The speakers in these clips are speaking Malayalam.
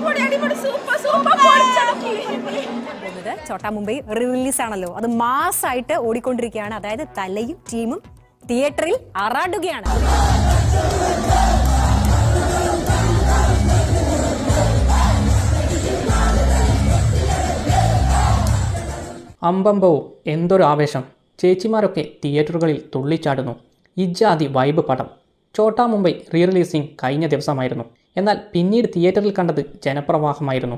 പോകുന്നത് ചോട്ടാ മുംബൈ റിലീസ് ആണല്ലോ. അത് മാസായിട്ട് ഓടിക്കൊണ്ടിരിക്കുകയാണ്. അതായത് തലയും ടീമും തിയേറ്ററിൽ അറാടുകയാണ് അമ്പമ്പോ എന്തൊരു ആവേശം ചേച്ചിമാരൊക്കെ തിയേറ്ററുകളിൽ തുള്ളിച്ചാടുന്നു. ഇജാതി വൈബ് പടം. ചോട്ടാ മുംബൈ റീ റിലീസിംഗ് കഴിഞ്ഞ ദിവസമായിരുന്നു. എന്നാൽ പിന്നീട് തിയേറ്ററിൽ കണ്ടത് ജനപ്രവാഹമായിരുന്നു.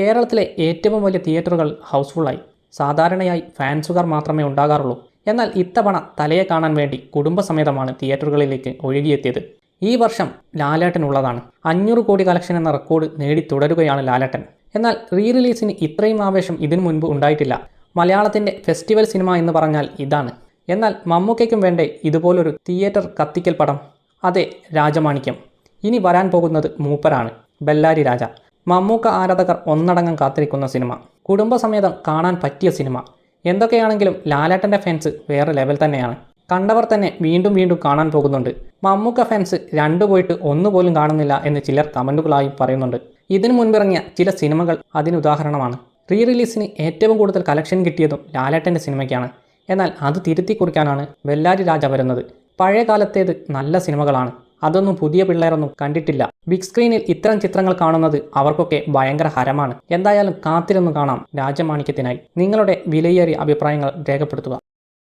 കേരളത്തിലെ ഏറ്റവും വലിയ തിയേറ്ററുകൾ ഹൗസ്ഫുള്ളായി. സാധാരണയായി ഫാൻസുകാർ മാത്രമേ ഉണ്ടാകാറുള്ളൂ. എന്നാൽ ഇത്തവണ തലയെ കാണാൻ വേണ്ടി കുടുംബസമേതമാണ് തിയേറ്ററുകളിലേക്ക് ഒഴുകിയെത്തിയത്. ഈ വർഷം ലാലേട്ടനുള്ളതാണ്. അഞ്ഞൂറ് കോടി കളക്ഷൻ എന്ന റെക്കോർഡ് നേടി തുടരുകയാണ് ലാലേട്ടൻ. എന്നാൽ റീ റിലീസിന് ഇത്രയും ആവേശം ഇതിനു മുൻപ് ഉണ്ടായിട്ടില്ല. മലയാളത്തിന്റെ ഫെസ്റ്റിവൽ സിനിമ എന്ന് പറഞ്ഞാൽ ഇതാണ്. എന്നാൽ മമ്മൂക്കയ്ക്കും വേണ്ടേ ഇതുപോലൊരു തിയേറ്റർ കത്തിക്കൽ പടം. അതെ രാജമാണിക്യം. ഇനി വരാൻ പോകുന്നത് മൂപ്പരാണ്. ബെല്ലാരി രാജ. മമ്മൂക്ക ആരാധകർ ഒന്നടങ്കം കാത്തിരിക്കുന്ന സിനിമ. കുടുംബസമേതം കാണാൻ പറ്റിയ സിനിമ. എന്തൊക്കെയാണെങ്കിലും ലാലേട്ടന്റെ ഫാൻസ് വേറെ ലെവൽ തന്നെയാണ്. കണ്ടവർ തന്നെ വീണ്ടും വീണ്ടും കാണാൻ പോകുന്നുണ്ട്. മമ്മൂക്ക ഫാൻസ് രണ്ടു പോയിട്ട് ഒന്നുപോലും കാണുന്നില്ല എന്ന് ചിലർ കമന്റുകളായി പറയുന്നുണ്ട്. ഇതിനു മുൻപിറങ്ങിയ ചില സിനിമകൾ അതിനുദാഹരണമാണ് റീ റിലീസിന് ഏറ്റവും കൂടുതൽ കളക്ഷൻ കിട്ടിയതും ലാലേട്ടന്റെ സിനിമയ്ക്കാണ്. എന്നാൽ അത് തിരുത്തി കുറിക്കാനാണ് വെല്ലാരി രാജ വരുന്നത്. പഴയ കാലത്തേത് നല്ല സിനിമകളാണ്. അതൊന്നും പുതിയ പിള്ളേരൊന്നും കണ്ടിട്ടില്ല. ബിഗ് സ്ക്രീനിൽ ഇത്തരം ചിത്രങ്ങൾ കാണുന്നത് അവർക്കൊക്കെ ഭയങ്കര ഹരമാണ്. എന്തായാലും കാത്തിരുന്നു കാണാം രാജമാണിക്യത്തിനായി. നിങ്ങളുടെ വിലയേറിയ അഭിപ്രായങ്ങൾ രേഖപ്പെടുത്തുക.